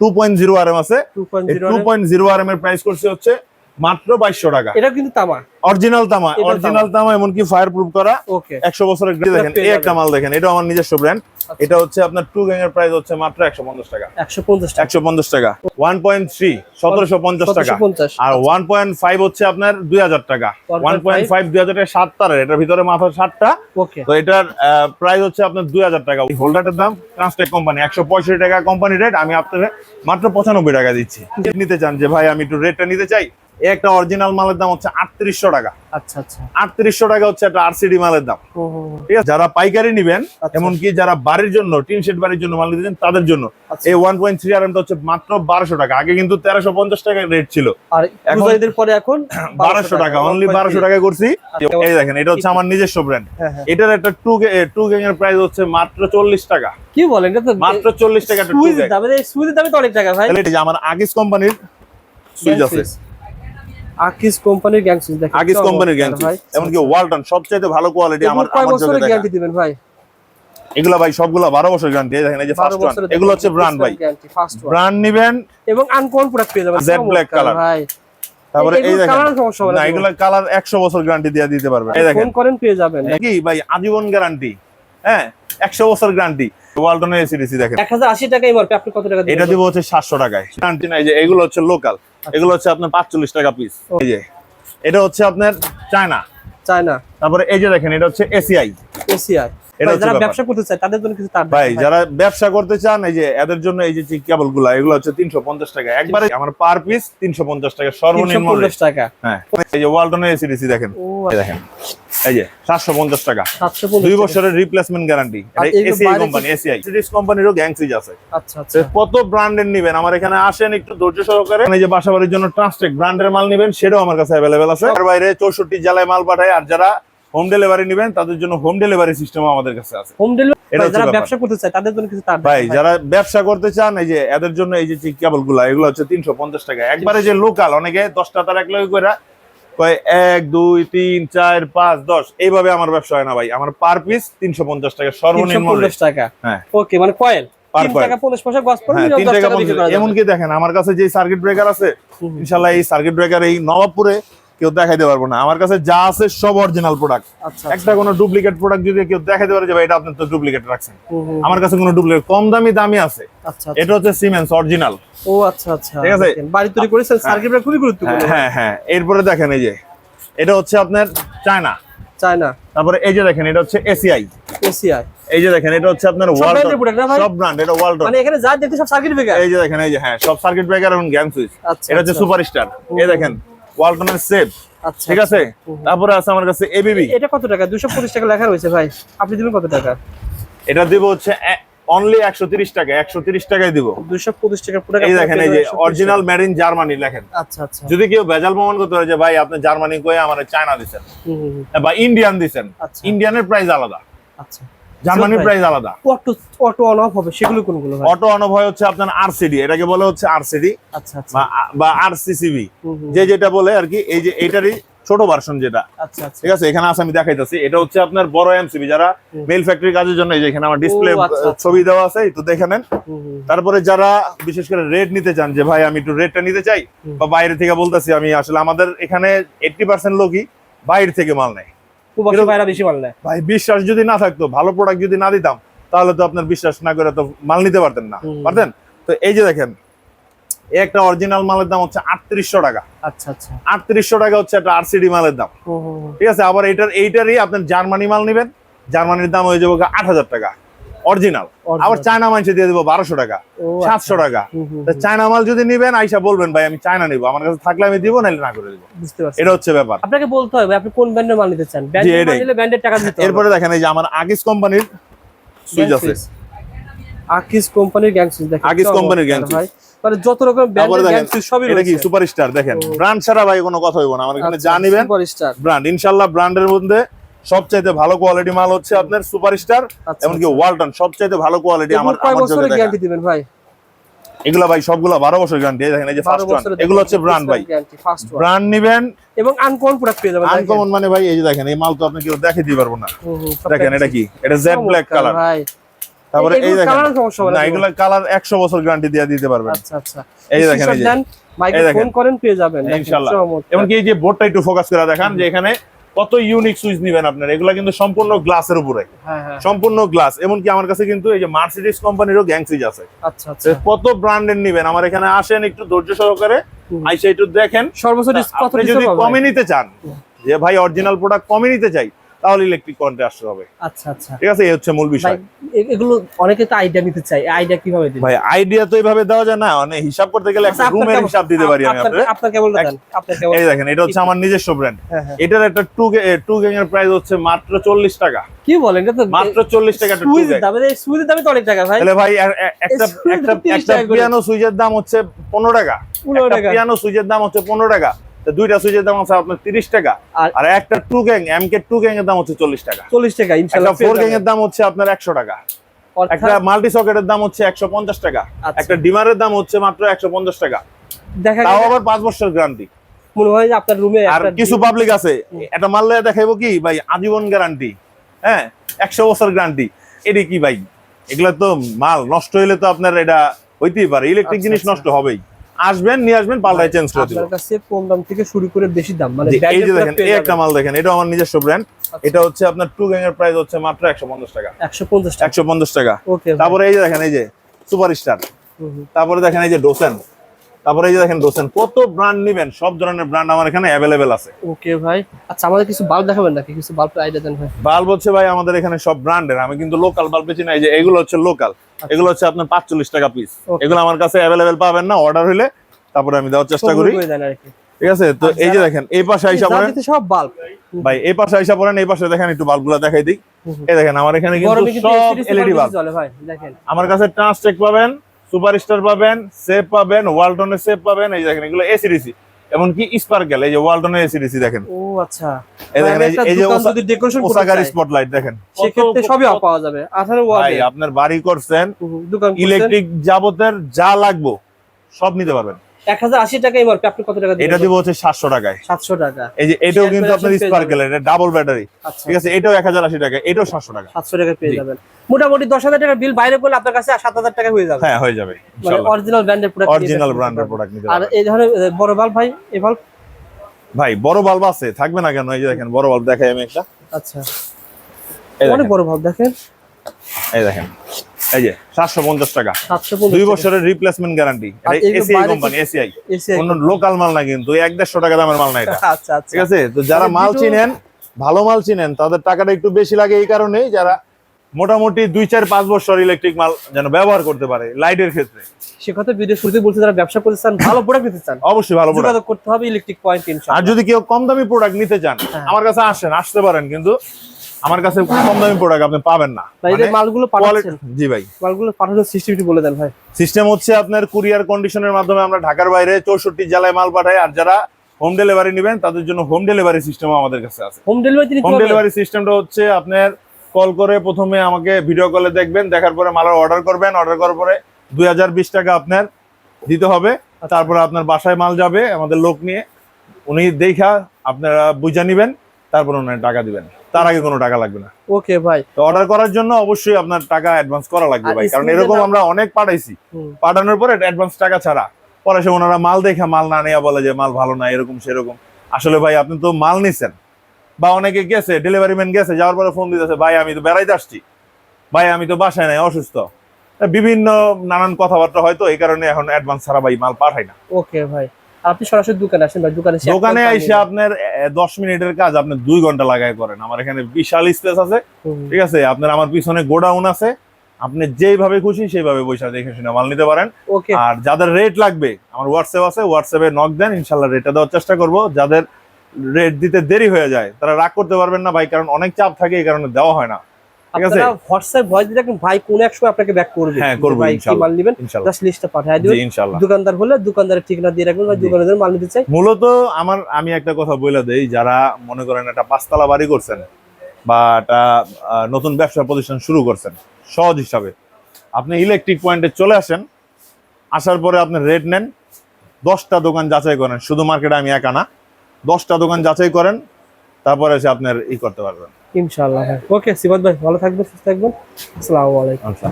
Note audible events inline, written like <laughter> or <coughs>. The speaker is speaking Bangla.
Two point zero R M আছে। 2.0 two point zero R M এর প্রাইস করছে হচ্ছে মাত্র বাইশশো টাকা। এটা কিন্তু তামা। অরিজিনাল তামা অরিজিনাল তামা। এমনকি ফায়ার প্রুফ করা একশো বছরের দেখেন এই একটা মাল দেখেন এটা আমার নিজস্ব ব্র্যান্ড এটা হচ্ছে আপনার টু গ্যাং এর প্রাইস হচ্ছে মাত্র একশো পঞ্চাশ টাকা। 150 টাকা। একশো পঞ্চাশ টাকা। ওয়ান পয়েন্ট থ্রি সতেরোশো পঞ্চাশ টাকা। আর ওয়ান পয়েন্ট ফাইভ হচ্ছে আপনার দুই হাজার টাকা। ওয়ান পয়েন্ট ফাইভ দুই হাজার টাকা সাত তারের এটার ভিতরে মাথার সাতটা। তো এটার প্রাইস হচ্ছে আপনার দুই হাজার টাকা। হোল্ডারটার দাম ট্রান্সটেক কোম্পানি একশো পঁয়ষট্টি টাকা কোম্পানি রেট আমি আপনার মাত্র পঁচানব্বই টাকা দিচ্ছি। নিতে চান যে ভাই আমি একটু রেটটা নিতে চাই? একটা অরিজিনাল মালের দাম হচ্ছে আটত্রিশশো টাকা। আচ্ছা আচ্ছা। আটত্রিশশো টাকা হচ্ছে একটা আরসিডি মালের দাম। ঠিক আছে? যারা পাইকারি নিবেন আচ্ছা। এমনকি যারা বাড়ির জন্য টিন শেড বাড়ির জন্য মাল নিতে চান তাদের জন্য আচ্ছা। এই ওয়ান পয়েন্ট থ্রি আর এমটা হচ্ছে মাত্র বারোশো টাকা। আগে কিন্তু তেরোশো পঞ্চাশ টাকা রেট ছিল। এখন- পরে এখন <coughs> বারোশো টাকা অনলি বারোশো টাকা করছি। এই দেখেন এটা হচ্ছে আমার নিজস্ব ব্র্যান্ড হ্যাঁ। এটার একটা টু টু গ্যাং এর প্রাইস হচ্ছে মাত্র চল্লিশ টাকা। কি বলেন এটা তো মাত্র চল্লিশ টাকা গ্যাং দামে সুইচ দামে তো অনেক টাকা ভাই। আমার আগিস কোম্পানির সুইচ আছে। আকিস কোম্পানির গ্যাং সুইচ দেখেন চমৎকার কোম্পানির গ্যাং ভাই। এমনকি ওয়ালটন সবচাইতে ভালো কোয়ালিটি আমার আমার চোখে গ্যারান্টি দিবেন ভাই? এগুলো ভাই সবগুলো বারো বছর গ্যারান্টি দেখেন এই যে ফার্স্ট ওয়ান এগুলো হচ্ছে ব্র্যান্ড ভাই। ব্র্যান্ড নিবেন। এবং আনকমন প্রোডাক্ট পেয়ে যাবেন। Black চমৎকার color। ভাই। তারপরে এই দেখেন। কালার না এগুলো কালার একশো বছর গ্যারান্টি দিয়ে দিতে পারবে এই দেখেন। ফোন করেন পেয়ে যাবেন। কি ভাই আজীবন গ্যারান্টি হ্যাঁ একশো বছর গ্যারান্টি ওয়ালটনের এসিডিসি দেখেন। এক হাজার আশি টাকা এমআরপি আপনি কত টাকা এটা দিব হচ্ছে সাতশো টাকায়। গ্যারান্টি নাই যে এগুলো হচ্ছে লোকাল এগুলো হচ্ছে আপনার পাঁচচল্লিশ টাকা পিস এই যে এটা হচ্ছে আপনার চায়না। চায়না। তারপরে এই যে দেখেন এটা হচ্ছে এসিআই। এসিআই। যারা ব্যবসা করতে চায় তাদের জন্য কিছু তার ভাই যারা ব্যবসা করতে চান এই যে এদের জন্য এই যে কেবলগুলা এগুলো হচ্ছে তিনশো পঞ্চাশ টাকা। একবারে আমার পার পিস তিনশো পঞ্চাশ টাকা সর্বনিম্ন টাকা। হ্যাঁ এই যে ওয়ালটনের এসিডিসি দেখেন। দেখেন। এই যে সাতশো পঞ্চাশ টাকা। সাতশো দুই বছরের replacement guarantee ACI company ACI series কোম্পানিরও gang switch আছে। আচ্ছা আচ্ছা। কত ব্র্যান্ডের নিবেন? আমার এখানে আসেন একটু ধৈর্য সহকারে। এই যে বাসাবাড়ির জন্য ট্রান্সটেক ব্র্যান্ডের মাল নিবেন সেটাও আমার কাছে অ্যাভেলেবেল আছে। আর বাইরে চৌষট্টি জেলায় মাল পাঠায় আর যারা হোম ডেলিভারি নিবেন তাদের জন্য হোম ডেলিভারি সিস্টেম আমাদের কাছে আছে। হোম ডেলিভারি যারা ব্যবসা করতে চায় তাদের জন্য কিছু তার ভাই যারা ব্যবসা করতে চান এই যে এদের জন্য এই যে কেবলগুলা এগুলো হচ্ছে তিনশো পঞ্চাশ টাকা। একবারে যে লোকাল অনেকে দশটা তার এক লগে করে কয় এক দুই তিন চার পাঁচ দশ। এইভাবে আমার ব্যবসা হয় না ভাই। আমার পার পিস তিনশো পঞ্চাশ টাকা সর্বনিম্ন টাকা? হ্যাঁ। ওকে মানে কয়েল হ্যাঁ। এমনকি দেখেন আমার কাছে যে সার্কিট ব্রেকার আছে। ইনশাল্লাহ এই সার্কিট ব্রেকার এই নবাবপুরে কেউ দেখাইতে পারব না। আমার কাছে যা আছে সব অরিজিনাল প্রোডাক্ট আচ্ছা একটা কোনো ডুপ্লিকেট প্রোডাক্ট যদি কেউ দেখাইতে পারে যে এটা আপনি তো ডুপ্লিকেট রাখছেন। আমার কাছে কোনো ডুপ্লিকেট কম দামি দামি আছে। আচ্ছা এটা হচ্ছে সিমেন্স অরিজিনাল ও আচ্ছা আচ্ছা। ঠিক আছে? বাড়ি তৈরি করেছেন সার্কিট খুবই গুরুত্বপূর্ণ। হ্যাঁ হ্যাঁ এরপরে দেখেন এই যে এটা হচ্ছে আপনার চায়না চায়না তারপরে এই যে দেখেন এটা হচ্ছে এসিআই এসিআই এই যে দেখেন এটা হচ্ছে আপনার ভাই? সব ব্র্যান্ড এটা ওয়ালটন মানে এখানে যা দেখতে সব সার্কিট ব্রেকার এই যে দেখেন এই যে হ্যাঁ সব সার্কিট ব্রেকার এবং গ্যাং সুইচ আচ্ছা এটা হচ্ছে আচ্ছা। সুপারস্টার এই দেখেন ওয়ালটনের সেফ আচ্ছা ঠিক আছে? তারপরে আছে আমার কাছে এবিবি এটা কত টাকা? দুশো পঁচিশ টাকা লেখা রয়েছে ভাই। আপনি দিবেন কত টাকা? এটা দিব হচ্ছে অনলি একশো তিরিশ টাকা। একশো তিরিশ টাকায় দিব। দুশো পঁচিশ টাকা প্রোডাক্ট এই দেখেন এই যে অরিজিনাল মেড ইন জার্মানি লেখেন। আচ্ছা আচ্ছা। যদি কেউ ভেজাল প্রমাণ করতে পারে যে ভাই আপনি জার্মানি কয়ে আমার চায়না হুম, বা ইন্ডিয়ান আচ্ছা। ইন্ডিয়ানের প্রাইস আলাদা। আচ্ছা। জার্মানির প্রাইস আলাদা। অটো অটো অন অফ হবে সেগুলো কোনগুলো অটো অনভয় হচ্ছে আপনার আরসিডি এটাকে বলে হচ্ছে আরসিডি আচ্ছা আচ্ছা। বা আরসিসিবি যে যেটা বলে আর কি এই যে এইটারই ছোট ভার্সন যেটা। আচ্ছা আচ্ছা। ঠিক আছে এখানে আছে আমি দেখাইতেছি। এটা হচ্ছে আপনার বড় এমসিবি যারা মেল ফ্যাক্টরি কাজের জন্য এই যে এখানে আমার ডিসপ্লে আচ্ছা, আচ্ছা। ছবি দেওয়া আছে একটু দেখে নেন। তারপরে যারা বিশেষ করে রেট নিতে চান যে ভাই আমি একটু রেটটা নিতে চাই বা বাইরে থেকে বলতেছি আমি আসলে আমাদের এখানে এইটটি পার্সেন্ট লোকই বাইরে থেকে মাল নেয়। প্রবাসী ভাইরা বেশি মাল নেয়। ভাই বিশ্বাস যদি না থাকতো ভালো প্রোডাক্ট যদি না দিতাম তাহলে তো আপনার বিশ্বাস না করে তো মাল নিতে পারতেন না। পারতেন? তো এই যে দেখেন এই একটা অরিজিনাল মালের দাম হচ্ছে আটত্রিশশো টাকা। আচ্ছা আচ্ছা। আটত্রিশশো টাকা হচ্ছে একটা আরসিডি মালের দাম। ঠিক আছে? আবার এটার এইটারই আপনার জার্মানি মাল নেবেন। জার্মানির দাম হয়ে যাবে আট হাজার টাকা। অরিজিনাল আবার চায়না মাংস দিয়ে দেবো বারোশো টাকা সাতশো টাকা। চায়না মাল যদি নিবেন আইসা বলবেন ভাই আমি চায়না নিবো। আমার কাছে থাকলে আমি দিব নাহলে না করে দিব। এটা হচ্ছে ব্যাপার। আপনাকে বলতে হবে আপনি কোন ব্র্যান্ডের মাল নিতে চান? ব্র্যান্ডের টাকা দিতে এরপরে দেখেন এই যে আমার আগিস কোম্পানির সুইচ আছে। আকিস কোম্পানির গ্যাং সুইচ দেখেন আকিস কোম্পানির মানে যত রকম গ্যাং দেখেন সুইচ সবই এটা কি রয়েছে। সুপারস্টার দেখেন ব্র্যান্ড ছাড়া ভাই কোনো কথা হইব না। আমার এখানে যা নিবেন ব্র্যান্ড ইনশাল্লাহ ব্র্যান্ডের মধ্যে সবচাইতে ভালো কোয়ালিটি মাল হচ্ছে আপনার সুপারস্টার আচ্ছা, এমনকি ওয়ালটন সবচাইতে ভালো কোয়ালিটি আমার আমার দেখা। গ্যারান্টি দিবেন ভাই? এগুলা ভাই সবগুলা বারো বছর গ্যারান্টি দেখেন এই যে ফার্স্ট ওয়ান এগুলো হচ্ছে ব্র্যান্ড ভাই। ব্র্যান্ড নিবেন। এবং আনকমন প্রোডাক্ট পেয়ে যাবেন আনকমন মানে ভাই এই যে দেখেন এই মাল তো আপনি কেউ দেখে দিতে পারব না। দেখেন এটা কি? এটা জেড ব্ল্যাক কালার ভাই। তারপরে এই দেখেন না এগুলো কালার একশো বছর গ্যারান্টি দিয়ে দিতে পারবেন। আচ্ছা আচ্ছা। এই দেখেন, এই যে। দেন বাইকে এই দেখেন। ফোন করেন পেয়ে যাবেন। চমৎকার। এমনকি এই যে বোর্ডটা একটু ফোকাস করে দেখান যে এখানে কত ইউনিক সুইচ নিবেন আপনার? এগুলা কিন্তু সম্পূর্ণ গ্লাসের উপরে। হ্যাঁ হ্যাঁ। সম্পূর্ণ গ্লাস এমনকি আমার কাছে কিন্তু এই যে মার্সিডিস কোম্পানিরও গ্যাং সুইচ আছে। আচ্ছা আচ্ছা। কত ব্র্যান্ডের নিবেন? আমার এখানে আসেন একটু ধৈর্য সহকারে। আইসা একটু দেখেন। সর্বোচ্চ যদি কমে নিতে চান যে ভাই অরিজিনাল প্রোডাক্ট কমে নিতে চাই তাহলে ইলেকট্রিক কন্টে আসতে হবে। আচ্ছা আচ্ছা। ঠিক আছে? এই হচ্ছে মূল বিষয়। এগুলো অনেকে তো আইডিয়া নিতে চাই আইডিয়া কীভাবে দিবেন ভাই আইডিয়া তো এইভাবে দেওয়া যায় না। মানে হিসাব করতে গেলে একটা আচ্ছা, রুমের হিসাব দিতে পারি আমি আপনার- আপনার কেবল দেন আপনার কেবল এই দেখেন এটা হচ্ছে আমার নিজস্ব ব্র্যান্ড হ্যাঁ এটার একটা টু টু গ্যাং এর প্রাইস হচ্ছে মাত্র চল্লিশ টাকা। কি বলেন? এটা তো মাত্র চল্লিশ টাকা একটা টু সুইচের দাম এই সুইচের দামে তো অনেক টাকা ভাই। তাহলে ভাই একটা একটা একটা পিয়ানো সুইচের দাম হচ্ছে পনেরো টাকা। 15 একটা টাকা। পিয়ানো সুইচের দাম হচ্ছে পনেরো টাকা। তো দুইটা সুইচের দাম হচ্ছে আপনার তিরিশ টাকা আর- একটা two gang M K two gang এর দাম হচ্ছে চল্লিশ টাকা। চল্লিশ টাকা ইনশাল্লাহ ফোর গ্যাং এর দাম হচ্ছে আপনার একশো টাকা। একটা মাল্টি সকেটের দাম হচ্ছে একশো পঞ্চাশ টাকা। আচ্ছা। একটা ডিমারের দাম হচ্ছে মাত্র একশো পঞ্চাশ টাকা। দেখা তাও আবার পাঁচ বছর গ্যারান্টি মনে হয় আপনার রুমে আর কিছু পাবলিক আছে এটা মারলে দেখাইবো কি? ভাই আজীবন গ্যারান্টি হ্যাঁ একশো বছর গ্যারান্টি এটি কি ভাই? এগুলা তো মাল নষ্ট হইলে তো আপনার এটা হইতেই পারে। ইলেকট্রিক আচ্ছা, জিনিস আচ্ছা। নষ্ট হবেই। আসবেন নিয়ে আসবেন পাল্টাই চেঞ্জ করে দিব। কাছে কম দাম থেকে শুরু করে বেশি দাম মানে এই যে দেখেন এই একটা মাল দেখেন এটা আমার নিজস্ব ব্র্যান্ড আচ্ছা। এটা হচ্ছে আপনার টু গ্যাং এর প্রাইস হচ্ছে মাত্র একশো পঞ্চাশ টাকা। 150 টাকা। একশো পঞ্চাশ টাকা। ওকে তারপরে এই যে দেখেন এই যে সুপার স্টার তারপরে দেখেন এই যে ডোসেন তারপরে এই যে দেখেন ডোসেন কত ব্র্যান্ড নিবেন? সব ধরনের ব্র্যান্ড আমার এখানে অ্যাভেলেবেল আছে। ওকে ভাই। আচ্ছা আমাদের কিছু বাল্ব দেখাবেন নাকি? কিছু বাল্ব আইডিয়া দেন ভাই। বাল্ব হচ্ছে ভাই আমাদের এখানে সব ব্র্যান্ডের আমি কিন্তু লোকাল বাল্ব বেশি নাই যে এগুলো হচ্ছে লোকাল এগুলো হচ্ছে আপনার পাঁচচল্লিশ টাকা পিস এগুলো আমার কাছে অ্যাভেলেবেল পাবেন না অর্ডার হইলে তারপরে আমি দেওয়ার চেষ্টা করি। ঠিক আছে? তো এই যে দেখেন এই পাশে আইসা পড়েন। সব বাল্ব ভাই এই পাশে আইসা পড়েন এই পাশে দেখেন একটু বাল্বগুলো দেখাই দিই। এই দেখেন আমার এখানে কিন্তু সব এলইডি বাল্ব বাল্ব চলে ভাই দেখেন। আমার কাছে ট্রান্সটেক পাবেন সুপারস্টার পাবেন সেফ পাবেন ওয়ালটনের সেফ পাবেন এই দেখেন এগুলো এসিডিসি এমনকি স্পার্কেল এই যে ওয়ালটনের এসিডিসি দেখেন। ও আচ্ছা। এই দেখেন এই যে- ডেকোরেশন ওসাকার স্পটলাইট দেখেন। সেক্ষেত্রে সবই পাওয়া যাবে আঠারো ভাই আপনার বাড়ি করছেন দোকান ইলেকট্রিক যাবতের যা লাগবে সব নিতে পারবেন। এক হাজার আশি টাকা এমআরপি আপনি কত টাকা এটা দিব হচ্ছে সাতশো টাকায়। সাতশো টাকা। এই যে এটাও কিন্তু আপনার স্পার্কেল এটা ডাবল ব্যাটারি আচ্ছা। ঠিক আছে এটাও এক হাজার আশি টাকা এটাও সাতশো টাকা। সাতশো টাকা পেয়ে যাবেন। মোটামুটি দশ হাজার টাকার বিল বাইরে করলে আপনার কাছে সাত হাজার টাকা হয়ে যাবে। হ্যাঁ হয়ে যাবে অরিজিনাল ব্র্যান্ডের প্রোডাক্ট অরিজিনাল ব্র্যান্ডের প্রোডাক্ট নিতে আর এই ধরনের বড় বাল্ব ভাই এই বাল্ব ভাই বড় বাল্ব আছে থাকবে না কেন? এই যে দেখেন বড় বাল্ব দেখাই আমি একটা। আচ্ছা। অনেক বড় বাল্ব দেখেন। এই দেখেন। এই যে সাতশো পঞ্চাশ টাকা। সাতশো দুই বছরের replacement guarantee ACI company ACI AC অন্য লোকাল মাল না কিন্তু এক দেড়শো টাকা দামের মাল না এটা। <laughs> আচ্ছা আচ্ছা। ঠিক আছে? তো যারা মাল চিনেন ভালো মাল চিনেন তাদের টাকাটা একটু বেশি লাগে এই কারণে যারা মোটামুটি দুই চার পাঁচ বছর ইলেকট্রিক মাল যেন ব্যবহার করতে পারে লাইটের ক্ষেত্রে। সে কথা ভিডিও শুরুতে বলছে যারা ব্যবসা করতে চান ভালো প্রোডাক্ট নিতে চান অবশ্যই ভালো প্রোডাক্ট করতে হবে ইলেকট্রিক পয়েন্ট আর যদি কেউ কম দামি প্রোডাক্ট নিতে চান হ্যাঁ। আমার কাছে আসেন আসতে পারেন কিন্তু আমার কাছে কম দামি প্রোডাক্ট আপনি পাবেন না। মানে মালগুলো জি ভাই। মালগুলো পাঠানোর সিস্টেমটি বলে দেন ভাই। সিস্টেম হচ্ছে আপনার কুরিয়ার কন্ডিশনের মাধ্যমে আমরা ঢাকার বাইরে চৌষট্টি জেলায় মাল পাঠাই আর যারা হোম ডেলিভারি নেবেন তাদের জন্য হোম ডেলিভারি সিস্টেম আমাদের কাছে আছে। হোম ডেলিভারি হোম ডেলিভারি সিস্টেমটা হচ্ছে আপনার কল করে প্রথমে আমাকে ভিডিও কলে দেখবেন দেখার পরে মালের অর্ডার করবেন অর্ডার করার পরে দুই হাজার বিশ টাকা আপনার দিতে হবে। তারপরে আপনার বাসায় মাল যাবে আমাদের লোক নিয়ে উনি দেখা আপনারা বুঝা নিবেন তারপর ওনার টাকা দিবেন। তার আগে কোনো টাকা লাগবে না। ওকে ভাই। তো অর্ডার করার জন্য অবশ্যই আপনার টাকা অ্যাডভান্স করা লাগবে ভাই কারণ এরকম আমরা অনেক পাঠাইছি। পাঠানোর পরে অ্যাডভান্স টাকা ছাড়া। পরে সে ওনারা মাল দেখে মাল না নেওয়া বলে যে মাল ভালো না এরকম সেরকম। আসলে ভাই আপনি তো মাল নিছেন। বা অনেকে গেছে ডেলিভারি ম্যান গেছে যাওয়ার পরে ফোন দিতেছে ভাই আমি তো বেড়াইতে আসছি। ভাই আমি তো বাসায় নাই অসুস্থ। বিভিন্ন নানান কথাবার্তা হয়তো এই কারণে এখন অ্যাডভান্স ছাড়া ভাই মাল পাঠাই না। ওকে ভাই। আপনি সরাসরি দোকানে আসেন ভাই দোকানে দোকানে এসে আপনার আহ, দশ মিনিটের কাজ আপনি দুই ঘণ্টা লাগাই করেন। আমার এখানে বিশাল স্পেস আছে ঠিক আছে? আপনার আমার পিছনে গোডাউন আছে আপনি যেইভাবে খুশি সেইভাবে পয়সা দেখে শুনে মাল নিতে পারেন। আর যাদের রেট লাগবে আমার হোয়াটসঅ্যাপ আছে হোয়াটসঅ্যাপে নক দেন ইনশাল্লাহ রেটটা দেওয়ার চেষ্টা করব। যাদের রেট দিতে দেরি হয়ে যায় তারা রাগ করতে পারবেন না ভাই কারণ অনেক চাপ থাকে এই কারণে দেওয়া হয় না। ঠিক আছে? হোয়াটসঅ্যাপ ভয়েস দিয়ে ভাই কোন এক সময় আপনাকে ব্যাক করবে। হ্যাঁ, করবে, ইনশাআল্লাহ। মাল নেবেন জাস্ট লিস্টটা পাঠিয়ে দিবেন ইনশাল্লাহ। দোকানদার হলে দোকানদারের ঠিকানা দিয়ে রাখবেন ভাই দোকানদার মাল নিতে চাই। মূলত আমার আমি একটা কথা বলে দেই যারা মনে করেন একটা পাঁচতলা বাড়ি করছেন বা একটা নতুন ব্যবসা প্রতিষ্ঠান শুরু করছেন সহজ হিসাবে। আপনি ইলেকট্রিক পয়েন্টে চলে আসেন আসার পরে আপনি রেট নেন দশটা দোকান যাচাই করেন শুধু মার্কেটে আমি একা না দশটা দোকান যাচাই করেন তারপরে এসে আপনার ই করতে পারবেন। ইনশাআল্লাহ। ওকে সিবাদ ভাই ভালো থাকবেন সুস্থ থাকবেন। আসসালামু আলাইকুম। আচ্ছা।